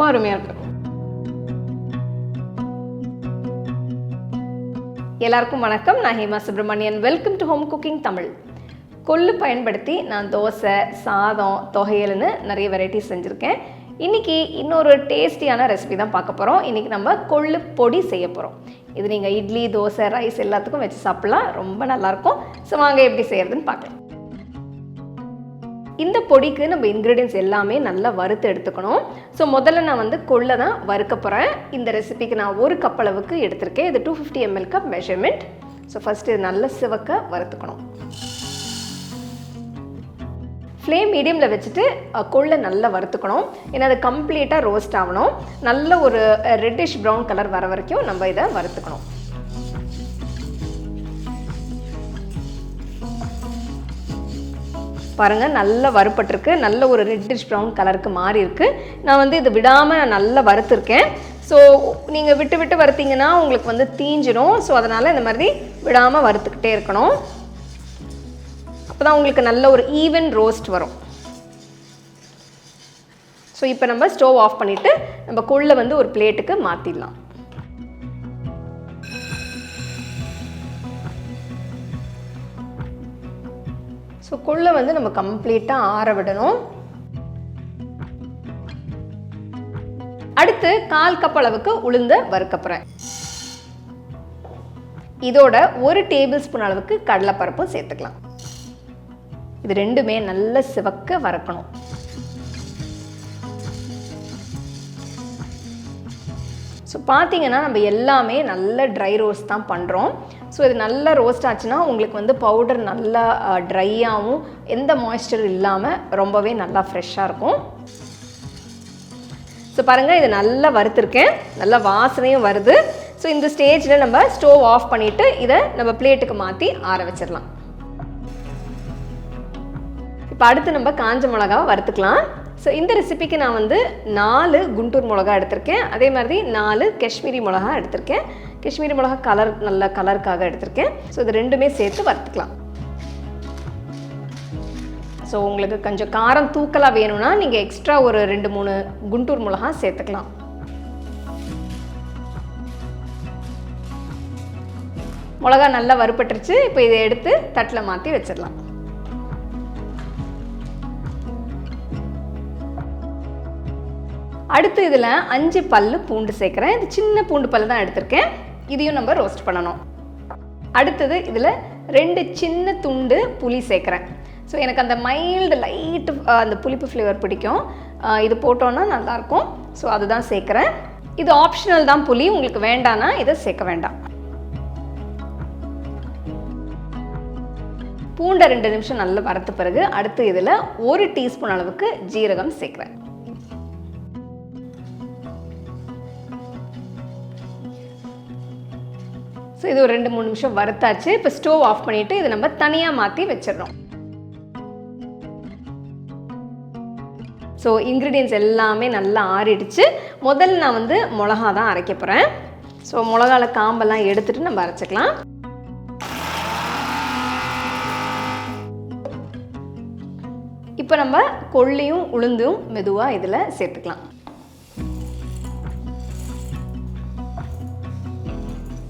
ரொம்ப அருமையாக இருக்கு. எல்லாருக்கும் வணக்கம். நான் Hema Subramanian welcome to home cooking Tamil கொள்ளு பயன்படுத்தி நான் தோசை சாதம் தொகையல்னு நிறைய வெரைட்டிஸ் செஞ்சுருக்கேன். இன்றைக்கி இன்னொரு டேஸ்டியான ரெசிபி தான் பார்க்க போகிறோம் இன்றைக்கி நம்ம கொள்ளு பொடி செய்ய போகிறோம் இது நீங்கள் இட்லி தோசை ரைஸ் எல்லாத்துக்கும் வச்சு சாப்பிட்லாம். ரொம்ப நல்லாயிருக்கும் ஸோ வாங்க எப்படி செய்கிறதுன்னு பார்க்கலாம். இந்த பொடிக்கு நம்ம இன்க்ரீடியன்ஸ் எல்லாமே நல்லா வறுத்து எடுத்துக்கணும். ஸோ முதல்ல நான் வந்து கொள்ளை தான் வறுக்க போகிறேன் இந்த ரெசிபிக்கு நான் ஒரு கப் அளவுக்கு எடுத்திருக்கேன். இது two fifty ML cup measurement so first இது நல்ல சிவக்க வறுத்துக்கணும். ஃப்ளேம் மீடியமில் வச்சுட்டு கொள்ளை நல்லா வறுத்துக்கணும். ஏன்னா அது கம்ப்ளீட்டாக ரோஸ்ட் ஆகணும். நல்ல ஒரு ரெட்டிஷ் ப்ரௌன் கலர் வர வரைக்கும் நம்ம இதை வறுத்துக்கணும். பாருங்கள் நல்லா வறுப்பட்டிருக்கு. நல்ல ஒரு ரெட்டிஷ் ப்ரௌன் கலருக்கு மாறி இருக்குது நான் வந்து இது விடாமல் நல்லா வறுத்துருக்கேன். ஸோ நீங்கள் விட்டு விட்டு வறுத்தீங்கன்னா உங்களுக்கு வந்து தீஞ்சிடும் ஸோ அதனால் இந்த மாதிரி விடாமல் வறுத்துக்கிட்டே இருக்கணும். அப்போ தான் உங்களுக்கு நல்ல ஒரு ஈவன் ரோஸ்ட் வரும். ஸோ இப்போ நம்ம ஸ்டவ் ஆஃப் பண்ணிவிட்டு நம்ம கொள்ளை வந்து ஒரு பிளேட்டுக்கு மாற்றிடலாம் ஸோ கொள்ளை வந்து நம்ம கம்ப்ளீட்டாக ஆற விடணும். அடுத்து கால் கப் அளவுக்கு உளுந்த வறுக்கப்புறேன். இதோட ஒரு டேபிள் ஸ்பூன் அளவுக்கு கடலைப்பருப்பும் சேர்த்துக்கலாம். இது ரெண்டுமே நல்ல சிவக்க வறுக்கணும். ஸோ பார்த்தீங்கன்னா நம்ம எல்லாமே நல்ல ட்ரை ரோஸ்ட் தான் பண்ணுறோம் ஸோ இது நல்லா ரோஸ்ட் ஆச்சுன்னா உங்களுக்கு வந்து பவுடர் நல்லா ட்ரையாகவும் எந்த மாய்ஸ்சர் இல்லாமல் ரொம்பவே நல்லா ஃப்ரெஷ்ஷாக இருக்கும். ஸோ பாருங்கள் இது நல்லா வறுத்துருக்கேன். நல்லா வாசனையும் வருது. ஸோ இந்த ஸ்டேஜில் நம்ம ஸ்டோவ் ஆஃப் பண்ணிவிட்டு இதை நம்ம பிளேட்டுக்கு மாற்றி ஆற வச்சிடலாம். இப்போ அடுத்து நம்ம காஞ்ச மிளகாவை வறுத்துக்கலாம். ஸோ இந்த ரெசிபிக்கு நான் வந்து நாலு குண்டூர் மிளகா எடுத்திருக்கேன். அதே மாதிரி நாலு காஷ்மீரி மிளகா எடுத்திருக்கேன். காஷ்மீரி மிளகா கலர் நல்ல கலருக்காக எடுத்திருக்கேன். ஸோ இது ரெண்டுமே சேர்த்து வறுத்துக்கலாம். ஸோ உங்களுக்கு கொஞ்சம் காரம் தூக்கலாக வேணும்னா நீங்கள் எக்ஸ்ட்ரா ஒரு ரெண்டு மூணு குண்டூர் மிளகா சேர்த்துக்கலாம். மிளகா நல்லா வறுப்பட்டுருச்சு இப்போ இதை எடுத்து தட்டில் மாற்றி வச்சிடலாம். அடுத்து இதில் அஞ்சு பல்லு பூண்டு சேர்க்குறேன். இது சின்ன பூண்டு பல்லு தான் எடுத்திருக்கேன். இதையும் நம்ம ரோஸ்ட் பண்ணணும். அடுத்தது இதில் ரெண்டு சின்ன துண்டு புளி சேர்க்குறேன். ஸோ எனக்கு அந்த மைல்டு லைட்டு அந்த புளிப்பு ஃப்ளேவர் பிடிக்கும். இது போட்டோன்னா நல்லாயிருக்கும். ஸோ அதுதான் சேர்க்குறேன். இது ஆப்ஷனல் தான் புளி. உங்களுக்கு வேண்டான்னா இதை சேர்க்க வேண்டாம். பூண்டை ரெண்டு நிமிஷம் நல்லா வறுத்த பிறகு அடுத்து இதில் ஒரு டீஸ்பூன் அளவுக்கு ஜீரகம் சேர்க்குறேன். ஸோ இது ஒரு ரெண்டு மூணு நிமிஷம் வறுத்தாச்சு. இப்போ ஸ்டோவ் ஆஃப் பண்ணிவிட்டு இதை நம்ம தனியாக மாற்றி வச்சிடறோம். ஸோ இன்க்ரீடியன்ஸ் எல்லாமே நல்லா ஆறிடுச்சு. முதல்ல நான் வந்து மிளகா தான் அரைக்க போகிறேன் ஸோ மிளகால காம்பெல்லாம் எடுத்துட்டு நம்ம அரைச்சிக்கலாம். இப்போ நம்ம கொள்ளியும் உளுந்தும் மெதுவாக இதில் சேர்த்துக்கலாம்.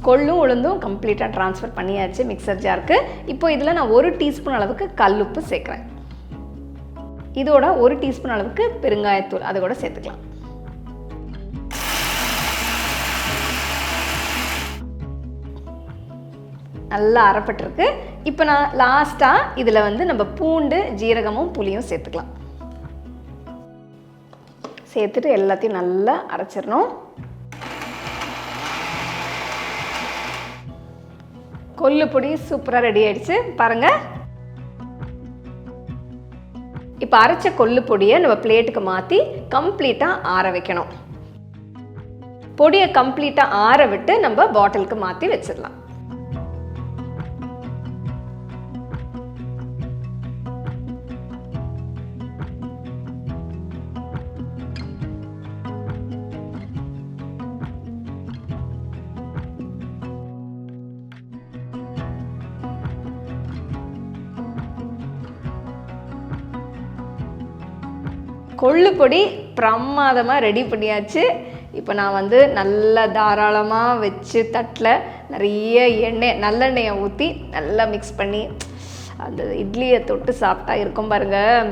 கொள்ளும் உளுந்தும் கம்ப்ளீட்டாக ட்ரான்ஸ்ஃபர் பண்ணியாச்சு மிக்சர் ஜாருக்கு இப்போ இதில் நான் ஒரு டீஸ்பூன் அளவுக்கு கல்லுப்பு சேர்க்குறேன். இதோட ஒரு டீஸ்பூன் அளவுக்கு பெருங்காயத்தூள் அதை கூட சேர்த்துக்கலாம். நல்லா அரைப்பட்டிருக்கு. இப்போ நான் லாஸ்ட்டாக இதில் வந்து நம்ம பூண்டு ஜீரகமும் புளியும் சேர்த்துக்கலாம். சேர்த்துட்டு எல்லாத்தையும் நல்லா அரைச்சிடணும். கொல்லு பொடி சூப்பராக ரெடி ஆயிடுச்சு. பாருங்கள் இப்போ அரைச்ச கொல்லு பொடியை நம்ம பிளேட்டுக்கு மாற்றி கம்ப்ளீட்டாக ஆற வைக்கணும். பொடியை கம்ப்ளீட்டாக ஆற விட்டு நம்ம பாட்டிலுக்கு மாற்றி வச்சிடலாம். கொள்ளுப்பொடி பிரமாதமாக ரெடி பண்ணியாச்சு. இப்போ நான் வந்து நல்லா தாராளமாக வச்சு தட்டில் நிறைய எண்ணெய் நல்லெண்ணெயை ஊற்றி நல்லா மிக்ஸ் பண்ணி அந்த இட்லியை தொட்டு சாப்பிட்டா இருக்கும் பாருங்கள்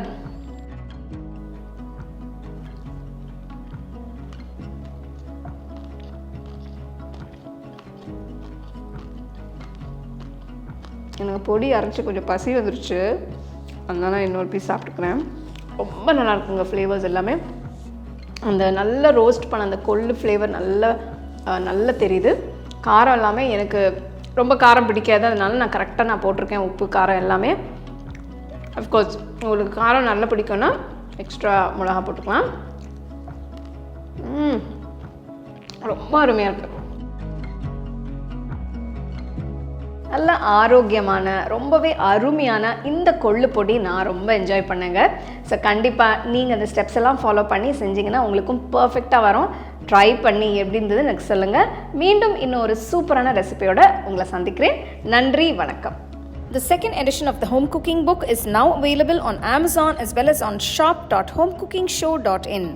எனக்கு பொடி அரைச்சி கொஞ்சம் பசி வந்துருச்சு. அதனால இன்னொரு பீஸ் சாப்பிட்டுக்கிறேன். ரொம்ப நல்லா இருக்குங்க ஃப்ளேவர்ஸ் எல்லாமே. அந்த நல்ல ரோஸ்ட் பண்ண அந்த கொள்ளு ஃப்ளேவர் நல்ல நல்லா நல்ல தெரியுது. காரம் எல்லாமே எனக்கு ரொம்ப காரம் பிடிக்காது. அதனால நான் கரெக்டாக நான் போட்டிருக்கேன் உப்பு காரம் எல்லாமே. அஃப்கோர்ஸ் உங்களுக்கு காரம் நல்லா பிடிக்கும்னா எக்ஸ்ட்ரா மிளகா போட்டுக்கலாம். ரொம்ப அருமையாக இருக்குது நல்ல ஆரோக்கியமான ரொம்பவே அருமையான இந்த கொள்ளு பொடி நான் ரொம்ப என்ஜாய் பண்ணேங்க. ஸோ கண்டிப்பாக நீங்கள் அந்த ஸ்டெப்ஸ் எல்லாம் ஃபாலோ பண்ணி செஞ்சீங்கன்னா உங்களுக்கும் பர்ஃபெக்டாக வரும். ட்ரை பண்ணி எப்படி இருந்தது எனக்கு சொல்லுங்கள் மீண்டும் இன்னொரு சூப்பரான ரெசிபியோட உங்களை சந்திக்கிறேன். நன்றி வணக்கம். The second edition of the home cooking book is now available on Amazon as well as on shop.homecookingshow.in.